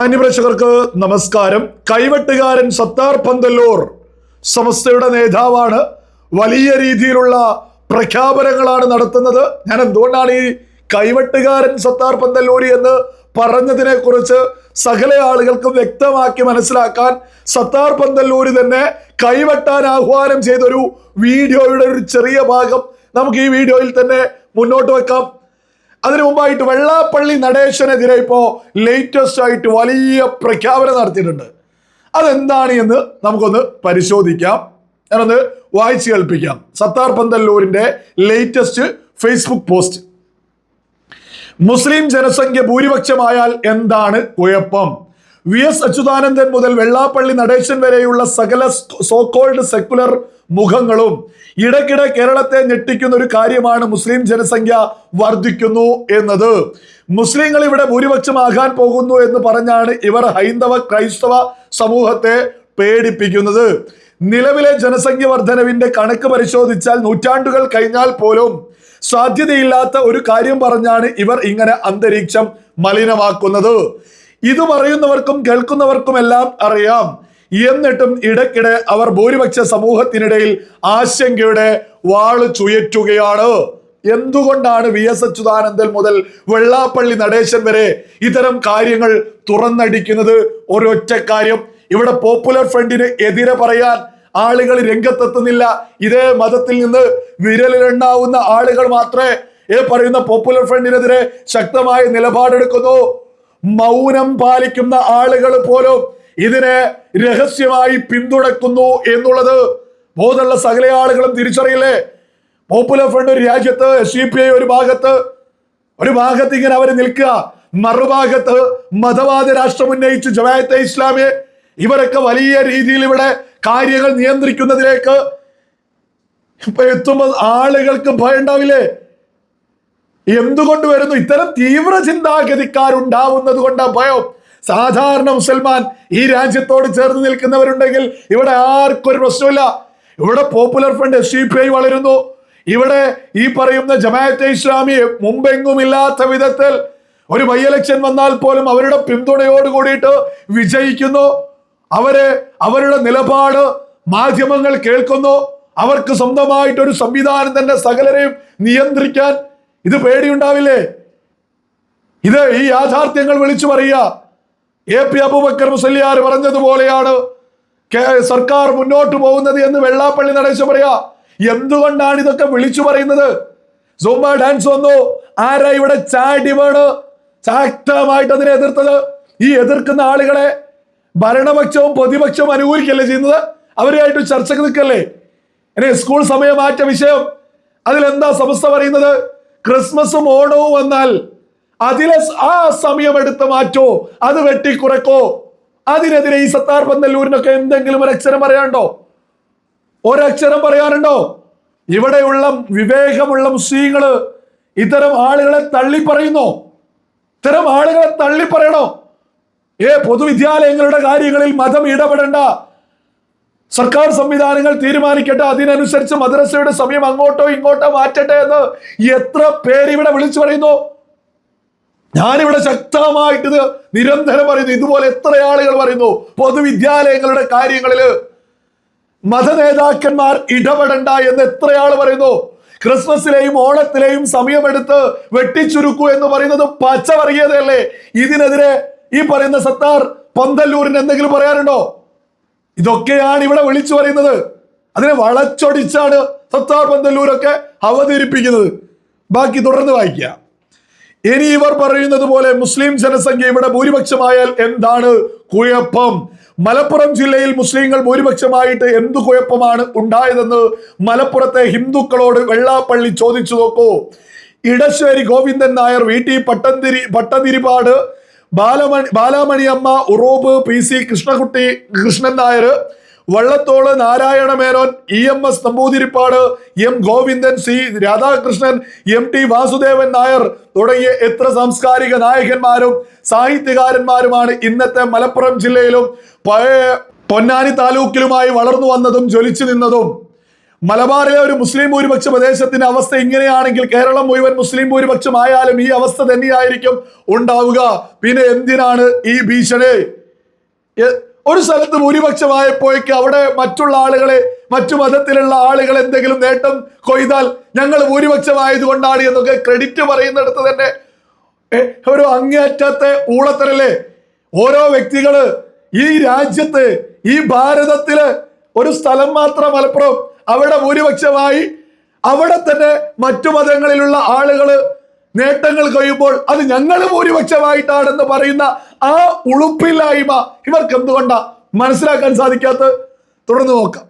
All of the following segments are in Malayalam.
മാന്യപ്രേക്ഷകർക്ക് നമസ്കാരം. കൈവെട്ടുകാരൻ സത്താർ പന്തല്ലൂർ സമസ്തയുടെ നേതാവാണ്. വലിയ രീതിയിലുള്ള പ്രഖ്യാപനങ്ങളാണ് നടത്തുന്നത്. ഞാൻ എന്തുകൊണ്ടാണ് ഈ കൈവെട്ടുകാരൻ സത്താർ പന്തല്ലൂരി എന്ന് പറഞ്ഞതിനെ കുറിച്ച് സകല ആളുകൾക്കും വ്യക്തമാക്കി മനസ്സിലാക്കാൻ സത്താർ പന്തല്ലൂരി തന്നെ കൈവെട്ടാൻ ആഹ്വാനം ചെയ്തൊരു വീഡിയോയുടെ ഒരു ചെറിയ ഭാഗം നമുക്ക് ഈ വീഡിയോയിൽ തന്നെ മുന്നോട്ട് വെക്കാം. അതിനു മുമ്പായിട്ട് വെള്ളാപ്പള്ളി നടേശനെതിരെ ഇപ്പോൾ ലേറ്റസ്റ്റ് ആയിട്ട് വലിയ പ്രഖ്യാപനം നടത്തിയിട്ടുണ്ട്. അതെന്താണ് എന്ന് നമുക്കൊന്ന് പരിശോധിക്കാം. ഞാനൊന്ന് വായിച്ചു കേൾപ്പിക്കാം. സത്താർ പന്തല്ലൂരിന്റെ ലേറ്റസ്റ്റ് ഫേസ്ബുക്ക് പോസ്റ്റ് മുസ്ലിം ജനസംഖ്യ ഭൂരിപക്ഷമായാൽ എന്താണ് കുഴപ്പം? വി എസ് അച്യുതാനന്ദൻ മുതൽ വെള്ളാപ്പള്ളി നടേശൻ വരെയുള്ള സകല സോക്കോൾഡ് സെക്കുലർ മുഖങ്ങളും ഇടയ്ക്കിടെ കേരളത്തെ ഞെട്ടിക്കുന്ന ഒരു കാര്യമാണ് മുസ്ലിം ജനസംഖ്യ വർദ്ധിക്കുന്നു എന്നത്. മുസ്ലിങ്ങൾ ഇവിടെ ഭൂരിപക്ഷമാകാൻ പോകുന്നു എന്ന് പറഞ്ഞാണ് ഇവർ ഹൈന്ദവ ക്രൈസ്തവ സമൂഹത്തെ പേടിപ്പിക്കുന്നത്. നിലവിലെ ജനസംഖ്യ വർധനവിന്റെ കണക്ക് പരിശോധിച്ചാൽ നൂറ്റാണ്ടുകൾ കഴിഞ്ഞാൽ പോലും സാധ്യതയില്ലാത്ത ഒരു കാര്യം പറഞ്ഞാണ് ഇവർ ഇങ്ങനെ അന്തരീക്ഷം മലിനമാക്കുന്നത്. ഇത് പറയുന്നവർക്കും കേൾക്കുന്നവർക്കുമെല്ലാം അറിയാം. എന്നിട്ടും ഇടയ്ക്കിടെ അവർ ഭൂരിപക്ഷ സമൂഹത്തിനിടയിൽ ആശങ്കയുടെ വാൾ ചുയറ്റുകയാണ്. എന്തുകൊണ്ടാണ് വി എസ് അച്യുതാനന്ദൻ മുതൽ വെള്ളാപ്പള്ളി നടേശൻ വരെ ഇത്തരം കാര്യങ്ങൾ തുറന്നടിക്കുന്നത്? ഒരൊറ്റ കാര്യം ഇവിടെ പോപ്പുലർ ഫ്രണ്ടിന് എതിരെ പറയാൻ ആളുകൾ രംഗത്തെത്തുന്നില്ല. ഇതേ മതത്തിൽ നിന്ന് വിരലിലെണ്ണാവുന്ന ആളുകൾ മാത്രമേ ഈ പറയുന്ന പോപ്പുലർ ഫ്രണ്ടിനെതിരെ ശക്തമായ നിലപാടെടുക്കുന്നു. മൗനം പാലിക്കുന്ന ആളുകൾ പോലും ഇതിനെ രഹസ്യമായി പിന്തുണക്കുന്നു എന്നുള്ളത് ബോധമുള്ള സകല ആളുകളും തിരിച്ചറിയില്ലേ? പോപ്പുലർ ഫ്രണ്ട് ഒരു രാജ്യത്ത് എസ് ഡി പി ഐ ഒരു ഭാഗത്ത് ഒരു ഭാഗത്ത് ഇങ്ങനെ അവർ നിൽക്കുക. മറുഭാഗത്ത് മതവാദ രാഷ്ട്രം ഉന്നയിച്ച് ജമാഅത്തെ ഇസ്ലാമിയെ ഇവരൊക്കെ വലിയ രീതിയിൽ ഇവിടെ കാര്യങ്ങൾ നിയന്ത്രിക്കുന്നതിലേക്ക് ഇപ്പൊ എത്തുമ്പോൾ ആളുകൾക്ക് ഭയം ഉണ്ടാവില്ലേ? എന്തുകൊണ്ട് വരുന്നു? ഇത്തരം തീവ്ര ചിന്താഗതിക്കാരുണ്ടാവുന്നത് കൊണ്ടാ ഭയം. സാധാരണ മുസൽമാൻ ഈ രാജ്യത്തോട് ചേർന്ന് നിൽക്കുന്നവരുണ്ടെങ്കിൽ ഇവിടെ ആർക്കും ഒരു പ്രശ്നമില്ല ഇവിടെ Popular Front S P I വളരുന്നു. ഇവിടെ ഈ പറയുന്ന ജമാഅത്തെ ഇസ്ലാമി മുമ്പെങ്ങും ഇല്ലാത്ത വിധത്തിൽ ഒരു ബൈ എലക്ഷൻ വന്നാൽ പോലും അവരുടെ പിന്തുണയോട് കൂടിയിട്ട് വിജയിക്കുന്നു. അവരെ അവരുടെ നിലപാട് മാധ്യമങ്ങൾ കേൾക്കുന്നു. അവർക്ക് സ്വന്തമായിട്ട് ഒരു സംവിധാനം തന്നെ സകലരെയും നിയന്ത്രിക്കാൻ ഇത് പേടിയുണ്ടാവില്ലേ? ഇത് ഈ യാഥാർത്ഥ്യങ്ങൾ വിളിച്ചു പറയുക. എ പി അബുബക്കർ മുസലിയാർ പറഞ്ഞതുപോലെയാണ്. സർക്കാർ മുന്നോട്ട് പോകുന്നത് എന്ന് വെള്ളാപ്പള്ളി നടേശ പറയാ. എന്തുകൊണ്ടാണ് ഇതൊക്കെ വിളിച്ചു പറയുന്നത്? ഡാൻസ് വന്നു. ആരാ ഇവിടെ ചാടി വീണ്? ശക്തമായിട്ട് അതിനെ എതിർത്തത്. ഈ എതിർക്കുന്ന ആളുകളെ ഭരണപക്ഷവും പ്രതിപക്ഷവും അനുകൂലിക്കല്ലേ ചെയ്യുന്നത്? അവരുമായിട്ട് ചർച്ചക്ക് നിൽക്കല്ലേ? ഇനി സ്കൂൾ സമയം മാറ്റ വിഷയം. അതിലെന്താ സമസ്ത പറയുന്നത്? ക്രിസ്മസും ഓണവും വന്നാൽ അതിലെ ആ സമയം എടുത്ത് മാറ്റോ അത് വെട്ടിക്കുറക്കോ അതിനെതിരെ ഈ സത്താർ പന്തല്ലൂരിനൊക്കെ എന്തെങ്കിലും ഒരു അക്ഷരം പറയാനുണ്ടോ? ഒരക്ഷരം പറയാനുണ്ടോ? ഇവിടെയുള്ള വിവേകമുള്ള മുസ്ലിങ്ങൾ ഇത്തരം ആളുകളെ തള്ളി പറയുന്നോ ഇത്തരം ആളുകളെ തള്ളി പറയണോ ഏ പൊതുവിദ്യാലയങ്ങളുടെ കാര്യങ്ങളിൽ മതം ഇടപെടണ്ട. സർക്കാർ സംവിധാനങ്ങൾ തീരുമാനിക്കട്ടെ അതിനനുസരിച്ച് മദ്രസയുടെ സമയം അങ്ങോട്ടോ ഇങ്ങോട്ടോ മാറ്റട്ടെ എന്ന് എത്ര പേര് ഇവിടെ വിളിച്ചു പറയുന്നു? ഞാനിവിടെ ശക്തമായിട്ട് നിരന്തരം പറയുന്നു. ഇതുപോലെ എത്ര ആളുകൾ പറയുന്നു. പൊതുവിദ്യാലയങ്ങളുടെ കാര്യങ്ങളിൽ മതനേതാക്കന്മാർ ഇടപെടണ്ട എന്ന് എത്രയാൾ പറയുന്നു. ക്രിസ്മസിലെയും ഓണത്തിലെയും സമയമെടുത്ത് വെട്ടിച്ചുരുക്കൂ എന്ന് പറയുന്നത് പച്ചവർഗീയതയല്ലേ ഇതിനെതിരെ ഈ പറയുന്ന സത്താർ പന്തല്ലൂരിന് എന്തെങ്കിലും പറയാനുണ്ടോ ഇതൊക്കെയാണ് ഇവിടെ വിളിച്ചു പറയുന്നത്. അതിനെ വളച്ചൊടിച്ചാണ് സത്താർ പന്തല്ലൂരൊക്കെ അവതരിപ്പിക്കുന്നത്. ബാക്കി തുടർന്ന് വായിക്കുക ഇനി ഇവർ പറയുന്നത് പോലെ മുസ്ലിം ജനസംഖ്യ ഇവിടെ ഭൂരിപക്ഷമായാൽ എന്താണ് കുഴപ്പം? മലപ്പുറം ജില്ലയിൽ മുസ്ലിങ്ങൾ ഭൂരിപക്ഷമായിട്ട് എന്തു കുഴപ്പമാണ് ഉണ്ടായതെന്ന് മലപ്പുറത്തെ ഹിന്ദുക്കളോട് വെള്ളാപ്പള്ളി ചോദിച്ചു നോക്കൂ. Edasseri Govindan Nair V T Pattanthiri Pattathirippad Balamani Balamaniamma Uroob P C Krishnakutty Krishnan Nair Vallathol Narayana Menon E M S Namboodiripad M Govindan C Radhakrishnan M T Vasudevan Nair തുടങ്ങിയ എത്ര സാംസ്കാരിക നായകന്മാരും സാഹിത്യകാരന്മാരുമാണ് ഇന്നത്തെ മലപ്പുറം ജില്ലയിലും പഴയ പൊന്നാനി താലൂക്കിലുമായി വളർന്നു വന്നതും ജ്വലിച്ചു നിന്നതും. മലബാറിലെ ഒരു മുസ്ലിം ഭൂരിപക്ഷ പ്രദേശത്തിന്റെ അവസ്ഥ ഇങ്ങനെയാണെങ്കിൽ കേരളം മുഴുവൻ മുസ്ലിം ഭൂരിപക്ഷമായാലും ഈ അവസ്ഥ തന്നെയായിരിക്കും ഉണ്ടാവുക. പിന്നെ എന്തിനാണ് ഈ ഭീഷണി? ഒരു സ്ഥലത്ത് ഭൂരിപക്ഷമായപ്പോഴേക്ക് അവിടെ മറ്റുള്ള ആളുകളെ മറ്റു മതത്തിലുള്ള ആളുകൾ എന്തെങ്കിലും നേട്ടം കൊയ്താൽ ഞങ്ങൾ ഭൂരിപക്ഷമായതുകൊണ്ടാണ് എന്നൊക്കെ ക്രെഡിറ്റ് പറയുന്നിടത്ത് തന്നെ ഒരു അങ്ങേറ്റത്തെ ഊളത്തരല്ലേ? ഓരോ വ്യക്തികൾ ഈ രാജ്യത്ത് ഈ ഭാരതത്തിൽ ഒരു സ്ഥലം മാത്രം മലപ്പുറം അവിടെ ഭൂരിപക്ഷമായി അവിടെ തന്നെ മറ്റു മതങ്ങളിലുള്ള ആളുകൾ നേട്ടങ്ങൾ കഴിയുമ്പോൾ അത് ഞങ്ങൾ ഭൂരിപക്ഷമായിട്ടാണെന്ന് പറയുന്ന ആ ഉളുപ്പില്ലായ്മ ഇവർക്ക് എന്തുകൊണ്ടാ മനസ്സിലാക്കാൻ സാധിക്കാത്ത? തുടർന്ന് നോക്കാം.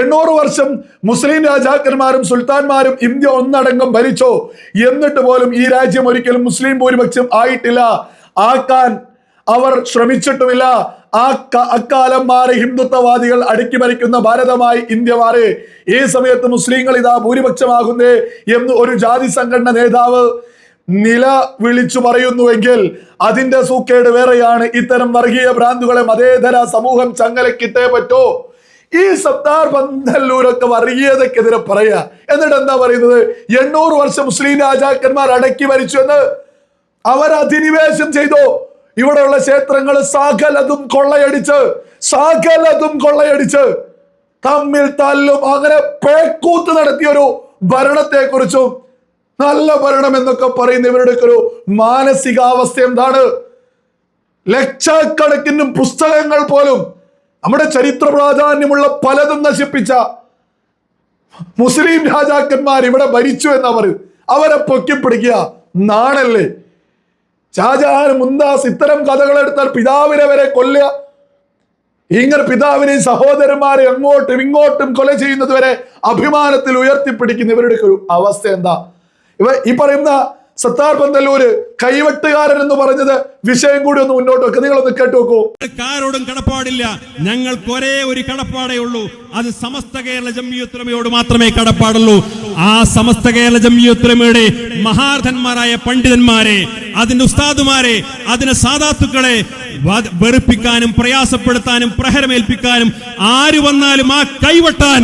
എണ്ണൂറ് വർഷം മുസ്ലിം രാജാക്കന്മാരും സുൽത്താൻമാരും ഇന്ത്യ ഒന്നടങ്കം ഭരിച്ചോ? എന്നിട്ട് പോലും ഈ രാജ്യം ഒരിക്കലും മുസ്ലിം ഭൂരിപക്ഷം ആയിട്ടില്ല. ആക്കാൻ അവർ ശ്രമിച്ചിട്ടുമില്ല. ആ അക്കാലം മാറി ഹിന്ദുത്വവാദികൾ അടുക്കി ഭരിക്കുന്ന ഭാരതമായി ഇന്ത്യ മാറി. ഈ സമയത്ത് മുസ്ലിങ്ങൾ ഇതാ ഭൂരിപക്ഷമാകുന്നേ എന്ന് ഒരു ജാതി സംഘടന നേതാവ് നില വിളിച്ചു പറയുന്നുവെങ്കിൽ അതിന്റെ സൂക്കേട് വേറെയാണ്. ഇത്തരം വർഗീയ ഭ്രാന്തുകളെ മതേതര സമൂഹം ചങ്ങലക്കിട്ടേ പറ്റോ. ഈ സത്താർ പന്തല്ലൂരൊക്കെ വർഗീയതക്കെതിരെ പറയാ എന്നിട്ട് എന്താ പറയുന്നത്? എണ്ണൂറ് വർഷം മുസ്ലിം രാജാക്കന്മാർ അടക്കി ഭരിച്ചു എന്ന് അവർ അധിനിവേശം ചെയ്തു. ഇവിടെയുള്ള ക്ഷേത്രങ്ങൾ സകലതും കൊള്ളയടിച്ച് സകലതും കൊള്ളയടിച്ച് തമ്മിൽ തല്ലും. അങ്ങനെ പേക്കൂത്ത് നടത്തിയ ഒരു ഭരണത്തെ കുറിച്ചും നല്ല ഭരണം എന്നൊക്കെ പറയുന്ന ഇവരുടെ ഒരു മാനസികാവസ്ഥ എന്താണ്? ലക്ഷക്കണക്കിന് പുസ്തകങ്ങൾ പോലും നമ്മുടെ ചരിത്ര പ്രാധാന്യമുള്ള പലതും നശിപ്പിച്ച മുസ്ലിം രാജാക്കന്മാർ ഇവിടെ ഭരിച്ചു എന്നാ പറയും അവരെ പൊക്കിപ്പിടിക്കുക നാണല്ലേ? ഷാജഹാൻ മുന്താസ് ഇത്തരം കഥകൾ എടുത്താൽ പിതാവിനെ വരെ കൊല്ലുക. ഇങ്ങനെ പിതാവിനെയും സഹോദരന്മാരെ അങ്ങോട്ടും ഇങ്ങോട്ടും കൊല ചെയ്യുന്നത് വരെ അഭിമാനത്തിൽ ഉയർത്തിപ്പിടിക്കുന്ന ഇവരുടെ ഒരു അവസ്ഥ എന്താ? ഇവ ഈ പറയുന്ന സത്താർ പന്തല്ലൂര് കൈവെട്ടുകാരൻ എന്ന് പറഞ്ഞത് വിഷയം കൂടി ഒന്ന് മുന്നോട്ട് വെക്കുക നിങ്ങളൊന്ന് കേട്ടു നോക്കൂ. ആരോടും കടപ്പാടില്ല. ഞങ്ങൾക്ക് ഒരേ ഒരു കടപ്പാടേ ഉള്ളൂ. അത് സമസ്ത കേരള ജമ്മിയുത്രമയോട് മാത്രമേ കടപ്പാടുള്ളൂ. ആ സമസ്ത കേരള ജമ്മിയുത്രമയുടെ മഹാർഥന്മാരായ പണ്ഡിതന്മാരെ അതിന്റെ ഉസ്താദുമാരെ അതിന്റെ സാധാത്തുക്കളെ വെറുപ്പിക്കാനും പ്രയാസപ്പെടുത്താനും പ്രഹരമേൽപ്പിക്കാനും ആര് വന്നാലും ആ കൈവട്ടാൻ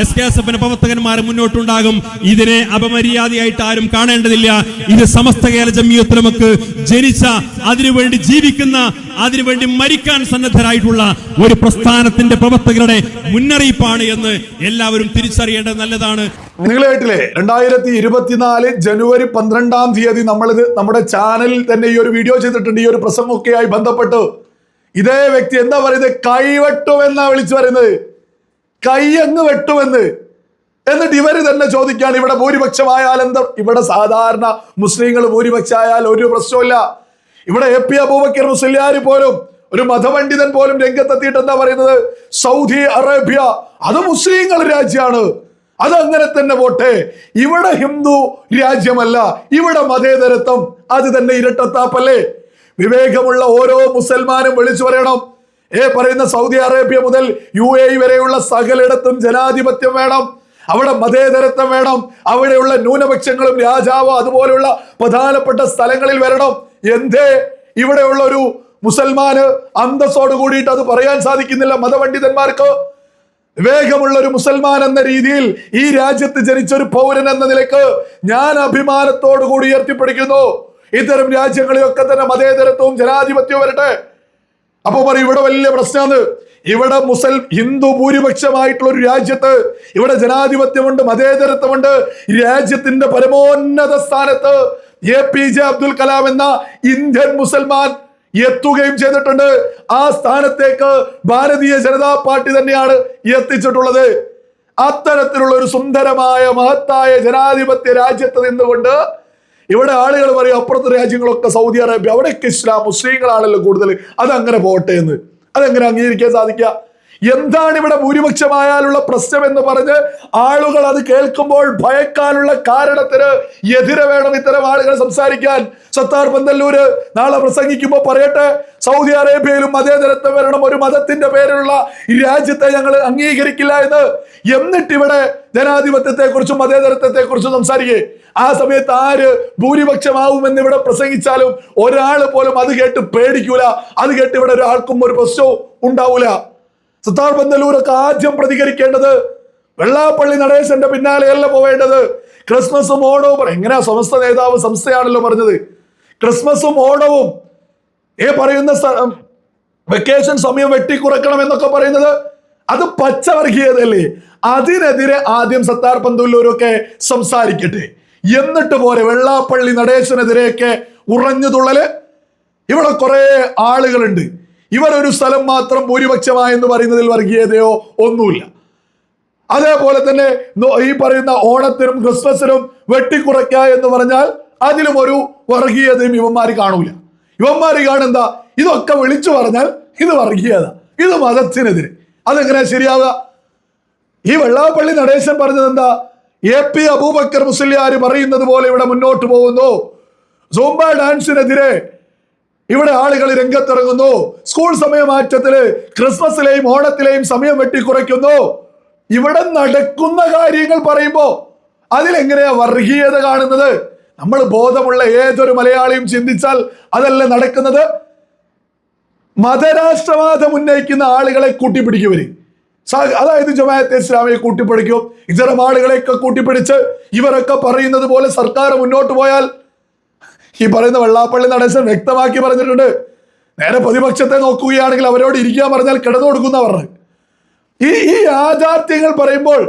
എസ് കെ എസ് എഫിന്റെ പ്രവർത്തകന്മാർ മുന്നോട്ടുണ്ടാകും. ഇതിനെ അപമര്യാദയായിട്ട് ആരും കാണേണ്ടതില്ല. ഇത് സമസ്ത കേരള ജമ്മിയത്തുലമക്ക് ജനിച്ച അതിനുവേണ്ടി ജീവിക്കുന്ന അതിനുവേണ്ടി മരിക്കാൻ സന്നദ്ധരായിട്ടുള്ള ഒരു പ്രസ്ഥാനത്തിന്റെ പ്രവർത്തകരുടെ മുന്നറിയിപ്പാണ് എന്ന് എല്ലാവരും തിരിച്ചറിയേണ്ടത് നല്ലതാണ്. നിങ്ങൾ കേട്ടില്ലേ രണ്ടായിരത്തി ഇരുപത്തിനാല് ജനുവരി പന്ത്രണ്ടാം തീയതി നമ്മളിത് നമ്മുടെ ചാനലിൽ തന്നെ ഈ ഒരു വീഡിയോ ചെയ്തിട്ടുണ്ട്. ഈ ഒരു പ്രസംഗമൊക്കെയായി ബന്ധപ്പെട്ട്. ഇതേ വ്യക്തി എന്താ പറയുന്നത്? കൈവട്ടുമെന്നാ വിളിച്ചു പറയുന്നത്. കൈ അങ്ങ് വെട്ടുമെന്ന്. എന്നിട്ട് ഇവർ തന്നെ ചോദിക്കാണ് ഇവിടെ ഭൂരിപക്ഷമായാൽ എന്താ ഇവിടെ സാധാരണ മുസ്ലിങ്ങൾ ഭൂരിപക്ഷമായാൽ ഒരു പ്രശ്നമില്ല ഇവിടെ എ പി അബൂബക്കർ മുസ്ലിയാർ പോലും ഒരു മതപണ്ഡിതൻ പോലും രംഗത്തെത്തിയിട്ട് എന്താ പറയുന്നത്? സൗദി അറേബ്യ അത് മുസ്ലിങ്ങൾ രാജ്യമാണ് അത് അങ്ങനെ തന്നെ പോട്ടെ. ഇവിടെ ഹിന്ദു രാജ്യമല്ല ഇവിടെ മതേതരത്വം അത് തന്നെ ഇരട്ടത്താപ്പല്ലേ? വിവേകമുള്ള ഓരോ മുസൽമാനും വിളിച്ചു പറയണം ഏ പറയുന്ന സൗദി അറേബ്യ മുതൽ യു എ വരെയുള്ള സകലിടത്തും ജനാധിപത്യം വേണം. അവിടെ മതേതരത്വം വേണം. അവിടെയുള്ള ന്യൂനപക്ഷങ്ങളും രാജാവ് അതുപോലെയുള്ള പ്രധാനപ്പെട്ട സ്ഥലങ്ങളിൽ വരണം. എന്തേ? ഇവിടെയുള്ള ഒരു മുസൽമാന് അന്തസ്സോട് കൂടിയിട്ട് അത് പറയാൻ സാധിക്കുന്നില്ല മതപണ്ഡിതന്മാർക്ക്. വേഗമുള്ള ഒരു മുസൽമാൻ എന്ന രീതിയിൽ ഈ രാജ്യത്ത് ജനിച്ച ഒരു പൗരൻ എന്ന നിലയ്ക്ക് ഞാൻ അഭിമാനത്തോടു കൂടി ഉയർത്തിപ്പിടിക്കുന്നു. ഇത്തരം രാജ്യങ്ങളിലൊക്കെ തന്നെ മതേതരത്വവും ജനാധിപത്യവും വരട്ടെ. അപ്പൊ പറയും ഇവിടെ വലിയ പ്രശ്നമാണ് ഇവിടെ മുസൽ ഹിന്ദു ഭൂരിപക്ഷമായിട്ടുള്ള ഒരു രാജ്യത്ത് ഇവിടെ ജനാധിപത്യമുണ്ട് മതേതരത്വമുണ്ട്. രാജ്യത്തിന്റെ പരമോന്നത സ്ഥാനത്ത് A P J Abdul Kalam എന്ന ഇന്ത്യൻ മുസൽമാൻ എത്തുകയും ചെയ്തിട്ടുണ്ട്. ആ സ്ഥാനത്തേക്ക് ഭാരതീയ ജനതാ പാർട്ടി തന്നെയാണ് എത്തിച്ചിട്ടുള്ളത്. അത്തരത്തിലുള്ള ഒരു സുന്ദരമായ മഹത്തായ ജനാധിപത്യ രാജ്യത്ത് നിന്നുകൊണ്ട് ഇവിടെ ആളുകൾ പറയും അപ്പുറത്തെ രാജ്യങ്ങളൊക്കെ സൗദി അറേബ്യ അവിടെയൊക്കെ ഇസ്ലാം മുസ്ലിങ്ങളാണല്ലോ കൂടുതൽ. അതങ്ങനെ പോട്ടെ എന്ന്. അതെങ്ങനെ അംഗീകരിക്കാൻ സാധിക്കുക? എന്താണ് ഇവിടെ ഭൂരിപക്ഷമായാലുള്ള പ്രശ്നം എന്ന് പറഞ്ഞ് ആളുകൾ അത് കേൾക്കുമ്പോൾ ഭയക്കാനുള്ള കാരണത്തിന് എതിരെ വേണം ഇത്തരം ആളുകൾ സംസാരിക്കാൻ. സത്താർ പന്തല്ലൂര് നാളെ പ്രസംഗിക്കുമ്പോൾ പറയട്ടെ സൗദി അറേബ്യയിലും മതേതരത്വം വരണം ഒരു മതത്തിന്റെ പേരിലുള്ള ഈ രാജ്യത്തെ ഞങ്ങൾ അംഗീകരിക്കില്ല എന്ന്. എന്നിട്ട് ഇവിടെ ജനാധിപത്യത്തെ കുറിച്ചും മതേതരത്വത്തെ കുറിച്ചും സംസാരിക്കേ. ആ സമയത്ത് ആര് ഭൂരിപക്ഷമാവുമെന്ന് ഇവിടെ പ്രസംഗിച്ചാലും ഒരാൾ പോലും അത് കേട്ട് പേടിക്കൂല. അത് കേട്ട് ഇവിടെ ഒരാൾക്കും ഒരു പ്രശ്നവും ഉണ്ടാവൂല. സത്താർ ബന്ദലൂരൊക്കെ ആദ്യം പ്രതികരിക്കേണ്ടത് വെള്ളാപ്പള്ളി നടേശന്റെ പിന്നാലെയല്ല പോവേണ്ടത്. ക്രിസ്മസും ഓണവും എങ്ങനെയാ സമസ്ത നേതാവ് സംസ്ഥയാണല്ലോ പറഞ്ഞത്. ക്രിസ്മസും ഓണവും ഏ പറയുന്ന വെക്കേഷൻ സമയം വെട്ടിക്കുറക്കണം എന്നൊക്കെ പറയുന്നത് അത് പച്ചവർഗീയതല്ലേ അതിനെതിരെ ആദ്യം സത്താർ പന്തൂല്ലൂരൊക്കെ സംസാരിക്കട്ടെ. എന്നിട്ട് പോരെ വെള്ളാപ്പള്ളി നടേശനെതിരെയൊക്കെ ഉറഞ്ഞു തുള്ളൽ. ഇവിടെ കുറെ ആളുകളുണ്ട്. ഇവരൊരു സ്ഥലം മാത്രം ഭൂരിപക്ഷമായെന്ന് പറയുന്നതിൽ വർഗീയതയോ ഒന്നുമില്ല. അതേപോലെ തന്നെ ഈ പറയുന്ന ഓണത്തിനും ക്രിസ്മസിനും വെട്ടിക്കുറയ്ക്ക എന്ന് പറഞ്ഞാൽ അതിലും ഒരു വർഗീയതയും ഇവന്മാർ കാണൂല. ഇവന്മാർ കാണുന്ന ഇതൊക്കെ വിളിച്ചു പറഞ്ഞാൽ ഇത് വർഗീയത ഇത് മതത്തിനെതിരെ. അതെങ്ങനെ ശരിയാവുക? ഈ വെള്ളാപ്പള്ളി നടേശൻ പറഞ്ഞത് എന്താ എ പി അബൂബക്കർ മുസ്ലിയാർ പറയുന്നത് പോലെ ഇവിടെ മുന്നോട്ട് പോകുന്നു. സോംബ ഡാൻസിനെതിരെ ഇവിടെ ആളുകൾ രംഗത്തിറങ്ങുന്നു. സ്കൂൾ സമയമാറ്റത്തിൽ ക്രിസ്മസിലെയും ഓണത്തിലെയും സമയം വെട്ടിക്കുറയ്ക്കുന്നു. ഇവിടെ നടക്കുന്ന കാര്യങ്ങൾ പറയുമ്പോ അതിലെങ്ങനെയാ വർഗീയത കാണുന്നത്? നമ്മൾ ബോധമുള്ള ഏതൊരു മലയാളിയും ചിന്തിച്ചാൽ അതല്ല നടക്കുന്നത്. മതരാഷ്ട്രവാദം ഉന്നയിക്കുന്ന ആളുകളെ കൂട്ടിപ്പിടിക്കുവര്. അതായത് ജമാഅത്തെ ഇസ്ലാമിയെ കൂട്ടിപ്പിടിക്കും. ഇത്തരം ആളുകളെയൊക്കെ കൂട്ടിപ്പിടിച്ച് ഇവരൊക്കെ പറയുന്നത് പോലെ സർക്കാർ മുന്നോട്ട് പോയാൽ ഈ പറയുന്ന വെള്ളാപ്പള്ളി നടേശൻ വ്യക്തമാക്കി പറഞ്ഞിട്ടുണ്ട്. നേരെ പ്രതിപക്ഷത്തെ നോക്കുകയാണെങ്കിൽ അവരോട് ഇരിക്കാൻ പറഞ്ഞാൽ കിടന്നു കൊടുക്കുന്ന പറഞ്ഞു ഈ ഈ യാഥാർത്ഥ്യങ്ങൾ പറയുമ്പോൾ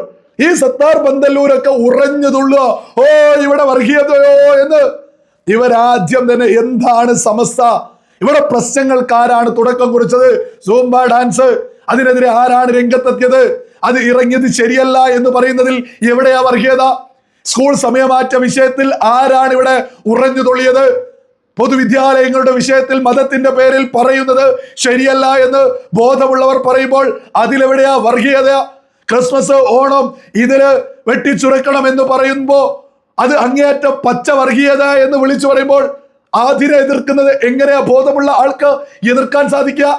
ഈ സത്താർ ബന്തല്ലൂരൊക്കെ ഉറഞ്ഞു തുള്ളുക. ഓ ഇവിടെ വർഗീയതയോ എന്ന്. ഇവരാദ്യം തന്നെ എന്താണ് സമസ്ത? ഇവിടെ പ്രശ്നങ്ങൾക്ക് ആരാണ് തുടക്കം കുറിച്ചത്. Zumba dance. അതിനെതിരെ ആരാണ് രംഗത്തെത്തിയത്? അത് ഇറങ്ങിയത് ശരിയല്ല എന്ന് പറയുന്നതിൽ എവിടെയാ വർഗീയത? സ്കൂൾ സമയമാറ്റ വിഷയത്തിൽ ആരാണ് ഇവിടെ ഉറഞ്ഞു തുള്ളിയത്? പൊതുവിദ്യാലയങ്ങളുടെ വിഷയത്തിൽ മതത്തിന്റെ പേരിൽ പറയുന്നത് ശരിയല്ല എന്ന് ബോധമുള്ളവർ പറയുമ്പോൾ അതിലെവിടെയാ വർഗീയത? ക്രിസ്മസ് ഓണം ഇതിൽ വെട്ടിച്ചുരക്കണം എന്ന് പറയുമ്പോൾ അത് അങ്ങേയറ്റം പച്ച വർഗീയത എന്ന് വിളിച്ചു പറയുമ്പോൾ അതിനെ എതിർക്കുന്നത് എങ്ങനെയാ ബോധമുള്ള ആൾക്ക് എതിർക്കാൻ സാധിക്കുക?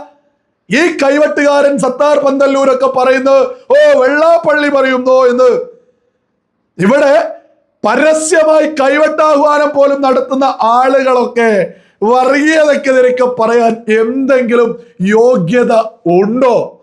ഈ കൈവട്ടുകാരൻ സത്താർ പന്തല്ലൂരൊക്കെ പറയുന്നത് ഓ വെള്ളാപ്പള്ളി പറയുന്നു എന്ന് ഇവിടെ പരസ്യമായി കൈവട്ടാഹ്വാനം പോലും നടത്തുന്ന ആളുകളൊക്കെ വർഗീയതക്കെതിരൊക്കെ പറയാൻ എന്തെങ്കിലും യോഗ്യത ഉണ്ടോ?